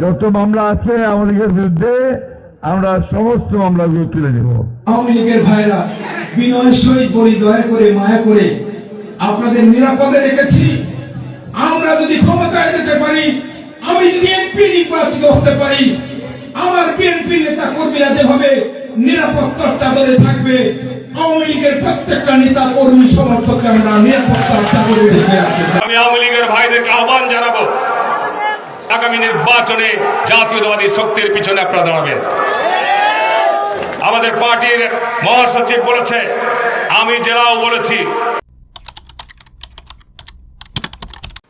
যত মামলা আছে আমাদের বিরুদ্ধে আমরা সমস্ত মামলাগুলো তুলে নেব। আওয়ামী লীগের ভাইরা বিনয়ের সহিত বলি দয়া করে মায়া করে আপনাদের নিরাপদে রেখেছি। আমরা যদি ক্ষমতায় যেতে পারি আমি যদি এমপি নির্বাচিত হতে পারি আমার বিএনপি নেতা কর্মীরা যেভাবে নিরাপত্তার চাদরে থাকবে আওয়ামী লীগের প্রত্যেকটা নেতা কর্মী সমর্থককে আমরা নিরাপত্তার চাদরে ঢেকে আমি আওয়ামী লীগের ভাইদেরকে আহ্বান জানাব আগামী নির্বাচনে জাতীয়তাবাদী শক্তির পিছনে আপনারা দাঁড়াবেন। আমাদের পার্টির মহাসচিব বলেছে, আমি জেলাও বলেছি।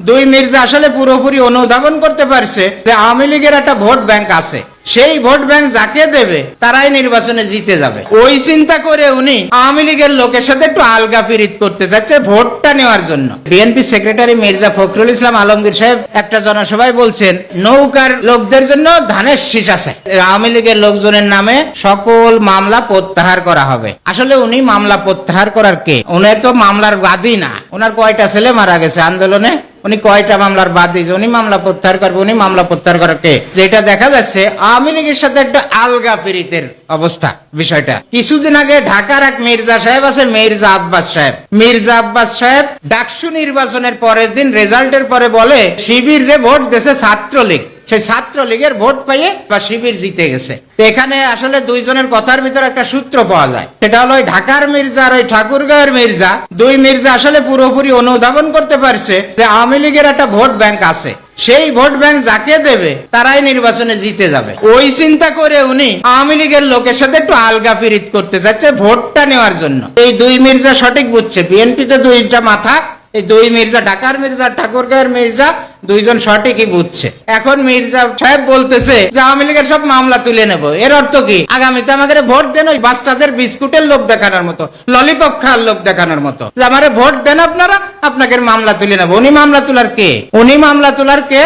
দুই মির্জা আসলে পুরোপুরি অনুধাবন করতে পারছে যে আওয়ামী লীগের একটা ভোট ব্যাংক আছে। সেই ভোট ব্যাংক যাকে দেবে, তারাই নির্বাচনে জিতে যাবে। ওই চিন্তা করে উনি আওয়ামী লীগের লোকের সাথে একটু আলগা ফিরিত করতে চাচ্ছে ভোটটা নেওয়ার জন্য। বিএনপি সেক্রেটারি মির্জা ফখরুল ইসলাম আলমগীর সাহেব একটা জনসভায় বলছেন, নৌকার লোকদের জন্য ধানের শীষ আছে। আওয়ামী লীগের লোকজনের নামে সকল মামলা প্রত্যাহার করা হবে। আসলে উনি মামলা প্রত্যাহার করার কে? উনি তো মামলার বাদী না। ওনার কয়টা ছেলে মারা গেছে আন্দোলনে? উনি কয়টা মামলার বাদ উনি মামলা প্রত্যাহার করবে, উনি মামলা প্রত্যাহার করার কে? যেটা দেখা যাচ্ছে, আওয়ামী লীগের সাথে একটা আলগা পীড়িতের অবস্থা, বিষয়টা। কিছুদিন আগে ঢাকার এক মির্জা সাহেব আছে, মির্জা আব্বাস সাহেব। মির্জা আব্বাস সাহেব ডাকসু নির্বাচনের পরের দিন রেজাল্টের পরে বলে, শিবির রে ভোট দেশে ছাত্রলীগ। সেই ছাত্রলীগের ভোট পাইয়ে বা শিবির জিতে গেছে। এখানে আসলে দুইজনের কথার ভিতরে একটা সূত্র পাওয়া যায়। সেটা হলো ঢাকার মির্জা আর ওই ঠাকুরগাঁওয়ের মির্জা। দুই মির্জা আসলে পুরোপুরি অনুধাবন করতে পারছে যে আওয়ামী লীগের একটা ভোট ব্যাংক আছে। সেই ভোট ব্যাংক যাকে দেবে, তারাই নির্বাচনে জিতে যাবে। ওই চিন্তা করে উনি আওয়ামী লীগের লোকের সাথে একটু আলগা ফিরিত করতে চাচ্ছে ভোটটা নেওয়ার জন্য। এই দুই মির্জা সঠিক বুঝছে। বিএনপিতে দুইটা মাথা এই দুই মির্জা, ঢাকার মির্জা, ঠাকুরগাঁওয়ের মির্জা, দুইজন সঠিকই বুঝছে। এখন মির্জা সাহেব বলতেছে যে আওয়ামী লীগের সব মামলা তুলে নেব। এর অর্থ কি? আগামীতে আমাকে ভোট দেন ওই বাচ্চাদের বিস্কুটের লোক দেখানোর মতো, ললিপপ খাওয়ার লোক দেখানোর মতো। যে আমারে ভোট দেন আপনারা, আপনাকে মামলা তুলে নেব। উনি মামলা তোলার কে? উনি মামলা তোলার কে?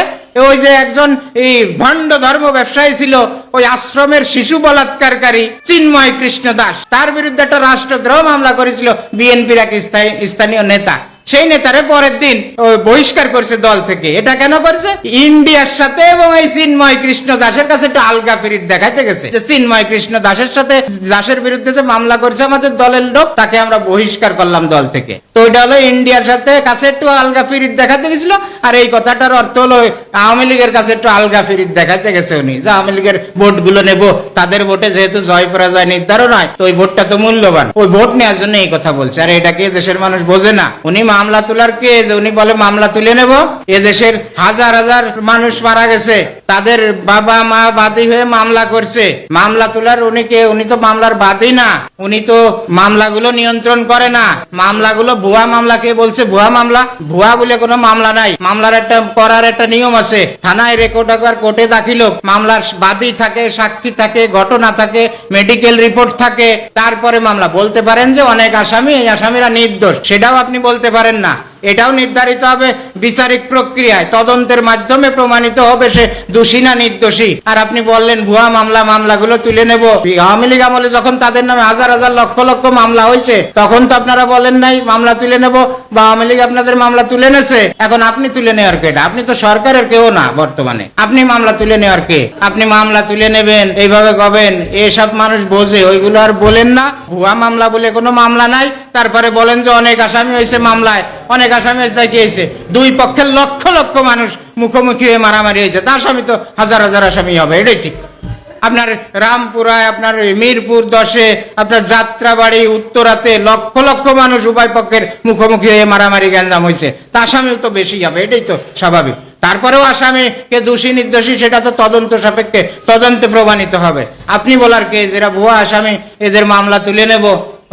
ওই যে একজন এই ভণ্ড ধর্ম ব্যবসায়ী ছিল, ওই আশ্রমের শিশু বলাৎকারকারী চিন্ময় কৃষ্ণ দাস। তার বিরুদ্ধে একটা রাষ্ট্রদ্রোহ মামলা করেছিল বিএনপির এক স্থানীয় নেতা। সেই নেতারে পরের দিন বহিষ্কার করছে দল থেকে। এটা কেন করছে? ইন্ডিয়ার সাথে এবং এই চিন্ময় কৃষ্ণ দাসের কাছে একটু আলগা ফিরিত দেখাইতে গেছে। যে চিন্ময় কৃষ্ণ দাসের সাথে দাসের বিরুদ্ধে যে মামলা করছে আমাদের দলের লোক, তাকে আমরা বহিষ্কার করলাম দল থেকে। তো ওইটা হলো ইন্ডিয়ার সাথে কাছে একটু আলগা ফিরিত দেখাতে গেছিল, আর এই কথাটার অর্থ হলো আওয়ামী লীগের কাছে একটু আলগা ফিরিত দেখাতে গেছে উনি। যে আওয়ামী লীগের ভোটগুলো নেব, তাদের ভোটে যেহেতু জয় পরাজয় নির্ধারণ হয়, তো ওই ভোটটা তো মূল্যবান। ওই ভোট নেওয়ার জন্য এই কথা বলছে। আর এটা কি দেশের মানুষ বোঝে না? উনি মামলা তোলার কে? যে উনি বলে, মামলা তুলে নেব। এদেশের দেশের হাজার হাজার মানুষ মারা গেছে। তাদের বাবা মা বাদী হয়ে মামলা করছে। মামলা তোলার উনি কে? উনি তো মামলার বাদী না। উনি তো মামলাগুলো নিয়ন্ত্রণ করে না। মামলাগুলো ভুয়া মামলা কে বলছে? ভুয়া মামলা? ভুয়া বলে কোনো মামলা নাই। মামলার একটা, করার একটা নিয়ম আছে। থানায় রেকর্ড একবার কোর্টে দাখিল মামলার বাদী থাকে, সাক্ষী থাকে, ঘটনা থাকে মেডিকেল রিপোর্ট থাকে, তারপরে মামলা। বলতে পারেন যে অনেক আসামি, এই আসামিরা নির্দোষ। সেটাও আপনি বলতে পারেন না। এটাও নির্ধারিত হবে বিচারিক প্রক্রিয়ায়। তদন্তের মাধ্যমে প্রমাণিত হবে সে দোষী না নির্দোষী। আর আপনি বললেন, ভুয়া মামলা, মামলাগুলো তুলে নেব। আওয়ামী লীগ আমলে যখন তাদের নামে হাজার হাজার লক্ষ লক্ষ মামলা হয়েছে, তখন তো আপনারা বলেন নাই, মামলা তুলে নেব বা আওয়ামী লীগ আপনাদের মামলা তুলে নেছে। এখন আপনি তুলে নেওয়ার কে? আপনি তো সরকারের কেউ না বর্তমানে। আপনি মামলা তুলে নেওয়ার কে? আপনি মামলা তুলে নেবেন, এইভাবে গবেন এসব মানুষ বোঝে, ওইগুলো আর বলেন না। ভুয়া মামলা বলে কোনো মামলা নাই। তারপরে বলেন যে অনেক আসামি হয়েছে মামলায়, অনেক আসামি হয়েছে কি হয়েছে? দুই পক্ষের লক্ষ লক্ষ মানুষ মুখোমুখি হয়ে মারামারি হয়েছে। তার আসামি তো হাজার হাজার আসামি হবে, এটাই ঠিক। আপনার রামপুরায়, আপনার মিরপুর দশে, আপনার যাত্রাবাড়ি, উত্তরাতে লক্ষ লক্ষ মানুষ উভয় পক্ষের মুখোমুখি হয়ে মারামারি গ্যাঞ্জাম হয়েছে। তা আসামিও তো বেশি হবে, এটাই তো স্বাভাবিক। তারপরেও আসামিকে দোষী নির্দোষী, সেটা তো তদন্ত সাপেক্ষে তদন্তে প্রমাণিত হবে। আপনি বলার কে যেটা ভুয়া আসামি, এদের মামলা তুলে নেব।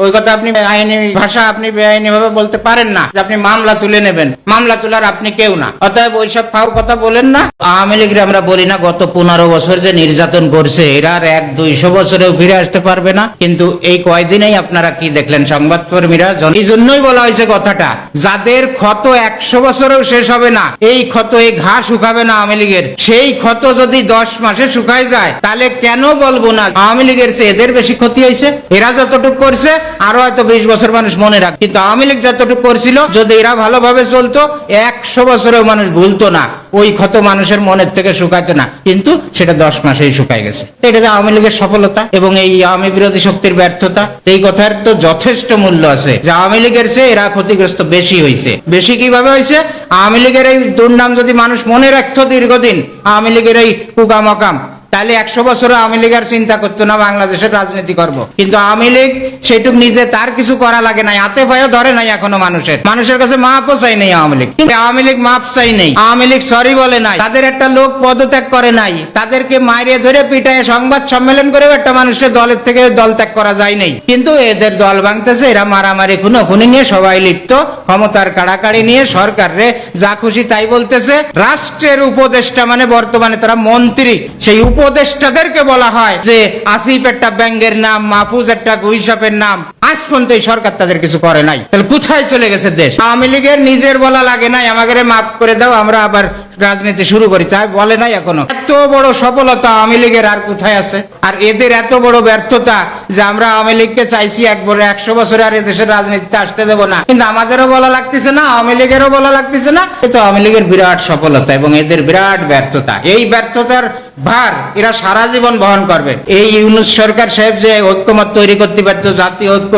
ওই কথা আপনি আইনি ভাষা আপনি বেআইনি ভাবে বলতে পারেন না, যে আপনি মামলা তুলে নেবেন। মামলা তোলার আপনি কেউ না। অতএব ওইসব ফাও কথা বলেন না। আওয়ামী লীগরা আমরা বলি না, গত পনেরো বছর যে নির্যাতন করছে, এরা আর এক দুইশো বছরেও ফিরে আসতে পারবে না। কিন্তু এই কয়দিনেই আপনারা কি দেখলেন সংবাদ কর্মীরা? এই জন্যই বলা হয়েছে কথাটা, যাদের ক্ষত একশো বছরেও শেষ হবে না, এই ক্ষত এই ঘা শুকাবে না আওয়ামী লীগের। সেই ক্ষত যদি দশ মাসে শুকায় যায়, তাহলে কেন বলব না? আওয়ামী লীগের চেয়ে এদের বেশি ক্ষতি হয়েছে। এরা যতটুকু করছে আরও হয়তো বিশ বছর মানুষ মনে রাখ। কিন্তু আওয়ামী লীগ যতটুকু করছিল, যদি এরা ভালোভাবে চলতো, একশো বছরেও মানুষ ভুলতো না। ওই ক্ষত মানুষের মনের থেকে শুকাইতো না। কিন্তু সেটা দশ মাসেই শুকাই গেছে। এটা যে আওয়ামী লীগের সফলতা এবং এই আওয়ামী বিরোধী শক্তির ব্যর্থতা, এই কথার তো যথেষ্ট মূল্য আছে। যে আওয়ামী লীগের চেয়ে এরা ক্ষতিগ্রস্ত বেশি হয়েছে বেশি কীভাবে হয়েছে আওয়ামী লীগের এই দুর্নাম যদি মানুষ মনে রাখতো দীর্ঘদিন, আওয়ামী লীগের এই কুকামকাম তাহলে একশো বছর আওয়ামী লীগ আর চিন্তা করতো না বাংলাদেশের রাজনীতি করব। কিন্তু আওয়ামী লীগ সেটুক নিজে তার কিছু করা লাগে নাই, হাতে পায়েও ধরে নাই এখনও মানুষের। মানুষের কাছে মাপও চাই নেই আওয়ামী লীগ। কিন্তু আওয়ামী লীগ মাপ চাই নেই। আওয়ামী লীগ সরি বলে নাই। তাদের একটা লোক পদত্যাগ করে নাই। তাদেরকে মাইরে ধরে পিটায় সংবাদ সম্মেলন করেও একটা মানুষের দলের থেকে দল ত্যাগ করা যায় নাই। কিন্তু এদের দল ভাঙতেছে, এরা মারামারি খুনো খুনি নিয়ে সবাই লিপ্ত। ক্ষমতার কাড়াকাড়ি নিয়ে সরকার রে যা খুশি তাই বলতেছে। রাষ্ট্রের উপদেষ্টা মানে বর্তমানে তারা মন্ত্রী। সেই উপদেষ্টাদেরকে বলা হয় যে আসিফ একটা ব্যাংকের নাম, মাহফুজ একটা গুইসাপের নাম। আজ পর্যন্ত এই সরকার তাদের কিছু করে নাই। তাহলে কোথায় চলে গেছে দেশ? আওয়ামী লীগের নিজের বলা লাগে নাই আমাকে মাফ করে দাও, আমরা আবার রাজনীতি শুরু করি, তাই বলে নাই এখনও। এত বড় সফলতা আওয়ামী লীগের আর কোথায় আছে? আর এদের এত বড় ব্যর্থতা যে আমরা আওয়ামী লীগকে চাইছি একবার একশো বছরে আর এদেশের রাজনীতিতে আসতে দেবো না। কিন্তু আমাদেরও বলা লাগতেছে না, আওয়ামী লীগেরও বলা লাগতেছে না। এ তো আওয়ামী লীগের বিরাট সফলতা এবং এদের বিরাট ব্যর্থতা। এই ব্যর্থতার ভার এরা সারা জীবন বহন করবে। এই ইউনুস সরকার সাহেব যে ঐক্যমত তৈরি করতে পারত জাতীয় ঐক্য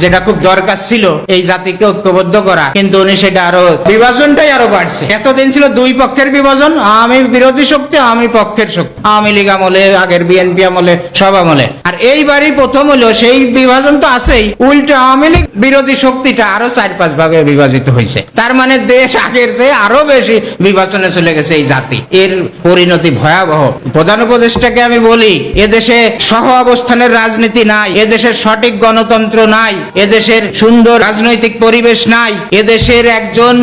যেটা খুব দরকার ছিল এই জাতিকে ঐক্যবদ্ধ করা। কিন্তু উনি সেটা আরও বিভাজনটাই আরও বাড়ছে। এতদিন ছিল দুই পক্ষের বিভাজন, আমি বিরোধী শক্তি, আমি পক্ষের শক্তি। আওয়ামী লীগ আমলে, আগের বিএনপি আমলে, সব আমলে। আর এইবারই প্রথম হলো, সেই বিভাজন তো আছেই। উল্টো আওয়ামী লীগ বিরোধী শক্তিটা আরও চার পাঁচ ভাগে বিভাজিত হয়েছে। তার মানে দেশ আগের চেয়ে আরও বেশি বিভাজনে চলে গেছে এই জাতি। এর পরিণতি ভয়াবহ। প্রধান উপদেষ্টাকে আমি বলি, এদেশে সহ অবস্থানের রাজনীতি নাই, এদেশের সঠিক গণতন্ত্র নাই। এদেশের সুন্দর রাজনৈতিক পরিবেশ নাই। এদেশের একজন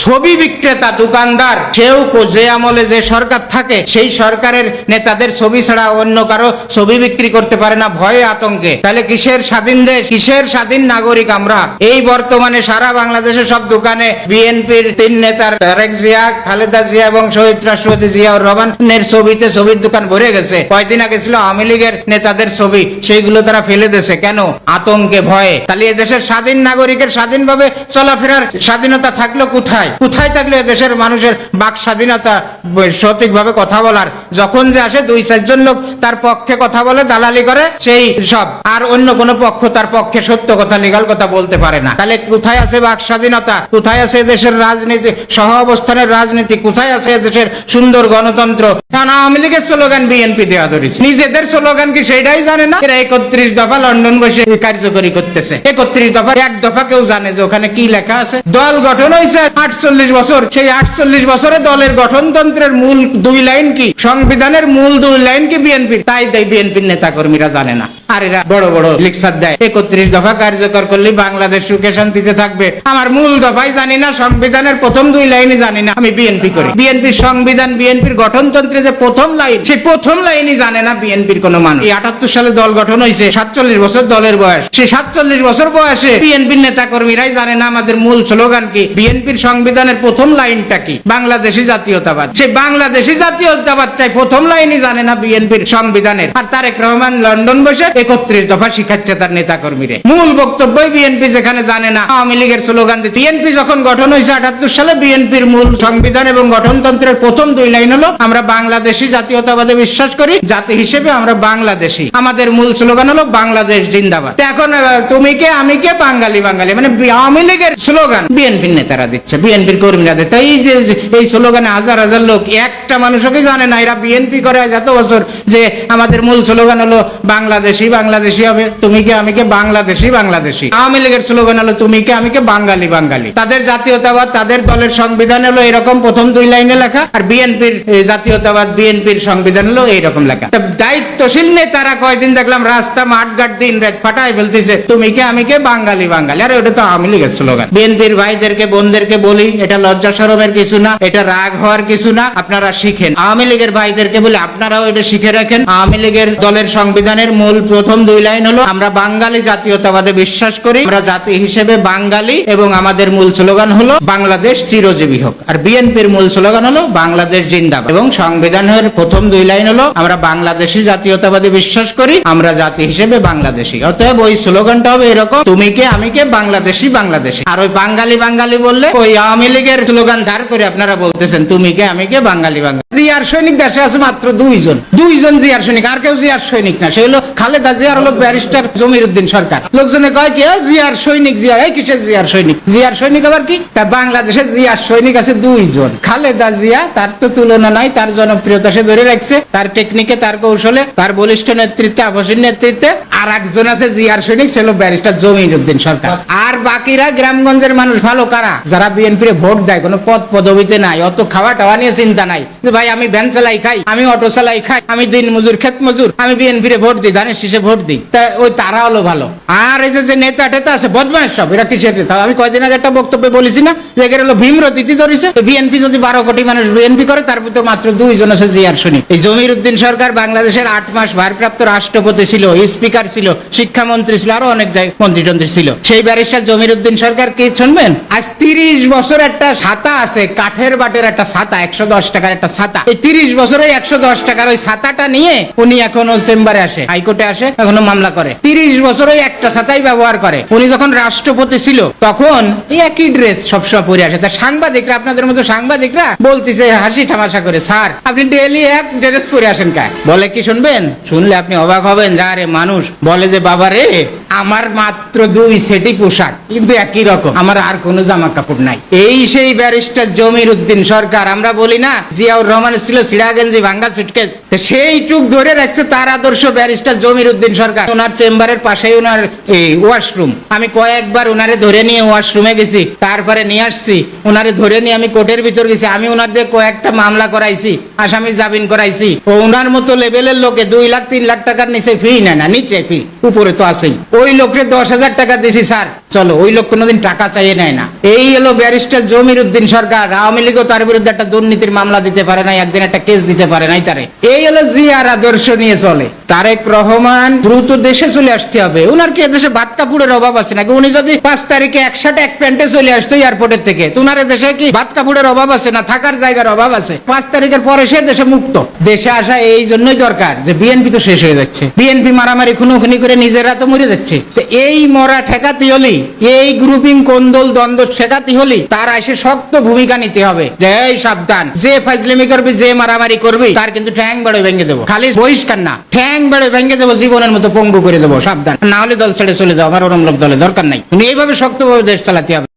ছবি বিক্রেতা, দোকানদার, সেও যে আমলে যে সরকার থাকে, সেই সরকারের নেতাদের ছবি ছাড়া অন্য কারও ছবি বিক্রি করতে পারে না, ভয়ে আতঙ্কে। তাহলে কিসের স্বাধীন দেশ? কিসের স্বাধীন নাগরিক আমরা? এই বর্তমানে সারা বাংলাদেশের সব দোকানে বিএনপির তিন নেতার, তারেক জিয়া, খালেদা জিয়া এবং শহীদ রাষ্ট্রপতি জিয়াউর রহমানের ছবিতে ছবির দোকান ভরে গেছে। কয়দিন আগে ছিল আওয়ামী লীগের নেতাদের ছবি, সেইগুলো তারা ফেলে দিয়েছে। কেন? আতঙ্কে, ভয়ে। তাহলে এদেশের স্বাধীন নাগরিকের স্বাধীনভাবে চলাফেরার স্বাধীনতা থাকল কোথায়? কোথায় থাকল দেশের মানুষের বাক স্বাধীনতা? সঠিকভাবে কথা বলার। যখন যে আসে দুই, চারজন লোক তার পক্ষে কথা বলে, দালালি করে, সেই সব। আর অন্য কোনো পক্ষ তার পক্ষে সত্য কথা লিগাল কথা বলতে পারে না। তাহলে কোথায় আছে বাক স্বাধীনতা? কোথায় আছে দেশের রাজনীতি, সহ অবস্থানের রাজনীতি? কোথায় আছে দেশের সুন্দর গণতন্ত্র? আওয়ামী লীগের স্লোগান বিএনপি দেওয়া ধরেছে। নিজেদের স্লোগান কি সেটাই জানে না? এরা একত্রিশ দফা লন্ডন বসে কার্যকরী করতেছে। একত্রিশ দফা, এক দফা কেউ জানে যে ওখানে কি লেখা আছে। দল গঠন হয়েছে আটচল্লিশ বছর। সেই আটচল্লিশ বছরে দলের গঠনতন্ত্রের মূল দুই লাইন কি? সংবিধানের মূল দুই লাইন কি বিএনপির? তাই তাই বিএনপির নেতা কর্মীরা জানে না। আর এরা বড় বড় লিকসার দেয়। একত্রিশ দফা কার্যকর করলে বাংলাদেশ সুখে শান্তিতে থাকবে। আমার মূল দফাই জানি না, সংবিধানের প্রথম দুই লাইনই জানি না। আমি বিএনপি করি। বিএনপির সংবিধান বিএনপির গঠনতন্ত্রে যে প্রথম লাইন, সেই প্রথম লাইনই জানে না বিএনপির কোন মানুষ। এই আটাত্তর সালে দল গঠন হয়েছে সাতচল্লিশ বছর দলের বয়স। সেই সাতচল্লিশ বছর বয়সে বিএনপির নেতা কর্মীরাই জানে না আমাদের মূল স্লোগান কি। বিএনপির সংবিধানের প্রথম লাইনটা কি? বাংলাদেশি জাতীয়তাবাদ। সেই বাংলাদেশি জাতীয়তাবাদটাই প্রথম লাইনই জানে না বিএনপির সংবিধানের। আর তারেক রহমান লন্ডন বসে একত্রিশ দফা শিখাচ্ছে তার নেতা কর্মীরে মূল বক্তব্যই বিএনপি যেখানে জানে না। আওয়ামী লীগের স্লোগান দিতে বিএনপি যখন গঠন হয়েছে আটাত্তর সালে বিএনপির মূল সংবিধান এবং গঠনতন্ত্রের প্রথম দুই লাইন হলো, আমরা বাংলাদেশি জাতীয়তাবাদে বিশ্বাস করি, জাতি হিসেবে আমরা বাংলাদেশি। আমাদের মূল স্লোগান হলো বাংলাদেশ জিন্দাবাদ। এখন তুমি কে, আমি কে, বাঙালি বাঙালি মানে আওয়ামী লীগের স্লোগান। বিএনপির নেতারা দিচ্ছে, বিএনপির কর্মীরা দিচ্ছে। এই যে এই স্লোগানে হাজার হাজার লোক, একটা মানুষকে জানে না? এরা বিএনপি করে এত বছর যে আমাদের মূল স্লোগান হলো বাংলাদেশি বাংলাদেশি বাংলাদেশি হবে। তুমি কে আমি কে বাংলাদেশি বাংলাদেশি? আওয়ামী লীগের স্লোগান হলো, তুমি কে আমি কে বাঙালি বাঙালি? তাদের জাতীয়তাবাদ, তাদের দলের সংবিধান হলো এরকম প্রথম দুই লাইনে লেখা, আর বিএনপির জাতীয়তাবাদ, বিএনপির সংবিধান হলো এইরকম লেখা। দায়িত্বশীল নেতারা কয়দিন দেখলাম, রাস্তা, মাঠঘাট, দিন রাত ফাটাই ফেলতেছে, তুমি কে আমি কে বাঙালি বাঙালি? আরে ওটা তো আওয়ামী লীগের স্লোগান। বিএনপির ভাইদেরকে, বোনদেরকে বলি, এটা লজ্জা সরমের কিছু না, এটা রাগ হওয়ার কিছু না, আপনারা শিখেন। আওয়ামী লীগের ভাইদেরকে বলে, আপনারাও এটা শিখে রাখেন। আওয়ামী লীগের দলের সংবিধানের মূল প্রথম দুই লাইন হলো, আমরা বাঙালি জাতীয়তাবাদে বিশ্বাস করি। আমরা জাতি হিসেবে বাঙালি এবং আমাদের মূল স্লোগান হলো, বাংলাদেশ চিরজীবী হোক। আর বিএনপির মূল স্লোগান হলো, বাংলাদেশ জিন্দাবাদ। এবং সংবিধানের প্রথম দুই লাইন হলো, আমরা বাংলাদেশি জাতীয়তাবাদে বিশ্বাস করি, আমরা জাতি হিসেবে বাংলাদেশি। অতএব ওই স্লোগানটা হবে এরকম, তুমি কে, আমি কে, বাংলাদেশি বাংলাদেশি। আর ওই বাঙালি বাঙালি বললে, ওই আওয়ামী লীগের স্লোগান ধার করে আপনারা বলতেছেন, তুমি কে, আমি কে, বাঙালি বাঙালি? জিয়ার সৈনিক দেশে আছে মাত্র দুইজন। দুইজন জিয়ার সৈনিক, আর কেউ জিয়ার সৈনিক না, সে হলো খালেদা ব্যারিস্টার উদ্দিন সরকার। তার জনপ্রিয়তা সে ধরে রাখছে। তার টেকনিকে তার কৌশলে, তার বলিষ্ঠ নেতৃত্বে আবাসীর নেতৃত্বে আর একজন আছে জিয়ার সৈনিক, সে ব্যারিস্টার জমির উদ্দিন সরকার। আর বাকিরা গ্রামগঞ্জের মানুষ ভালো কারা? যারা বিএনপি ভোট দেয়, কোনো পদ পদবিতে নাই, অত খাওয়া টাওয়া নিয়ে চিন্তা নাই। ভাই, আমি ভ্যান চালাই খাই, আমি অটো চালাই খাই, আমি দিন মজুর ক্ষেত মজুর আমি বিএনপি ভোট দিই, ধানের শীষে ভোট দিই? তা ওই তারা হলো ভালো। আর এই যে নেতা টেতা আছে, বদমাস সব, এরা কিসের নেতা আমি কয়দিন আগে একটা বক্তব্যে বলেছি না, যে এগুলো হলো ভীমর তিথি ধরেছে। বিএনপি যদি বারো কোটি মানুষ বিএনপি করে, তার ভিতরে মাত্র দুইজন আছে জিয়ার শুনি এই জমির উদ্দিন সরকার বাংলাদেশের আট মাস ভারপ্রাপ্ত রাষ্ট্রপতি ছিল, স্পিকার ছিল, শিক্ষামন্ত্রী ছিল, আরও অনেক জায়গায় মন্ত্রী টন্ত্রী ছিল। সেই ব্যারিস্টার জমির উদ্দিন সরকার কি শুনবেন? আজ তিরিশ বছর একটা ছাতা আছে, কাঠের বাটের একটা ছাতা, একশো দশ টাকার একটা ছাতা। এই তিরিশ বছরে একশো দশ টাকার ওই ছাতাটা নিয়ে উনি এখনও চেম্বারে আসে, হাইকোর্টে আসে। এখনও মামলা করে। তিরিশ বছর ওই একটা ছাতাই ব্যবহার করে। উনি যখন রাষ্ট্রপতি ছিল, তখন একই ড্রেস সবসময় পরে আসে। তা সাংবাদিকরা, আপনাদের মতো সাংবাদিকরা বলতেছে, হাসি ঠামাশা করে, স্যার, আপনি ডেলি এক ড্রেস পরে আসেন কা? বলে, কি শুনবেন? শুনলে আপনি অবাক হবেন, যা রে মানুষ। বলে যে, বাবা রে, আমার মাত্র দুই সেটই পোশাক, কিন্তু একই রকম। আমার আর কোনো জামা কাপড় নাই। এই সেই ব্যারিস্টার জমির উদ্দিন সরকার, আমরা বলি না, জিয়াউর রহমান ছিল সিরাগঞ্জি ভাঙ্গা সুটকেস তো সেই টুক ধরে রাখছে তার আদর্শ ব্যারিস্টার জমির উদ্দিন সরকার, ওনার চেম্বারের পাশেই ওনার এই ওয়াশরুম। আমি কয়েকবার ওনারে ধরে নিয়ে ওয়াশরুমে গেছি, তারপরে নিয়ে আসছি, ওনারে ধরে নিয়ে আমি কোর্টের ভিতর গেছি, আমি ওনার দিয়ে কয়েকটা মামলা করাইছি, আসামি জামিন করাইছি। ও ওনার মতো লেভেলের লোকে দুই লাখ, তিন লাখ টাকার নিচে ফি নেয় না, নিচে ফি উপরে তো আছেই। ওই লোককে দশ হাজার টাকা দিছি, স্যার। চলো, ওই লোক কোনোদিন টাকা চাইয়ে নেয় না। এই হলো ব্যারিস্টার জমির উদ্দিন সরকার, আওয়ামী লীগও তার বিরুদ্ধে একটা দুর্নীতির মামলা দিতে পারে নাই, একদিন একটা কেস দিতে পারে নাই তারে। এই হলো জিয়ার আদর্শ নিয়ে চলে। তারেক রহমান দ্রুত দেশে চলে আসতে হবে। উনার কি এদেশে ভাত কাপড়ের অভাব আছে নাকি? উনি যদি পাঁচ তারিখে একসাথে এক প্যান্টে চলে আসতো এয়ারপোর্টের থেকে উনার দেশে কি ভাত কাপড়ের অভাব আছে না থাকার জায়গার অভাব আছে? পাঁচ তারিখের পরে সে দেশে মুক্ত। দেশে আসা এই জন্যই দরকার যে বিএনপি তো শেষ হয়ে যাচ্ছে। বিএনপি মারামারি, খুনোখুনি করে নিজেরা তো মরে যাচ্ছে। তো এই মরা ঠেকাতে হলি, এই গ্রুপিং কোন্দল, দ্বন্দ্ব ঠেকাতে হলি, তার এসে শক্ত ভূমিকা নিতে হবে। যে এই সাবধান, যে ফাজলিমি করবি, যে মারামারি করবি, তার কিন্তু ঠ্যাং বেড়ে ভেঙে দেবো। খালি বহিষ্কার না, ঠ্যাং বেড়ে ভেঙে দেবো জীবনের মতো পঙ্গু করে দেবো, সাবধান। না হলে দল ছেড়ে চলে যাও, আমার ওরম দলে দরকার নাই। তুমি এইভাবে শক্তভাবে দেশ চালাতে হবে।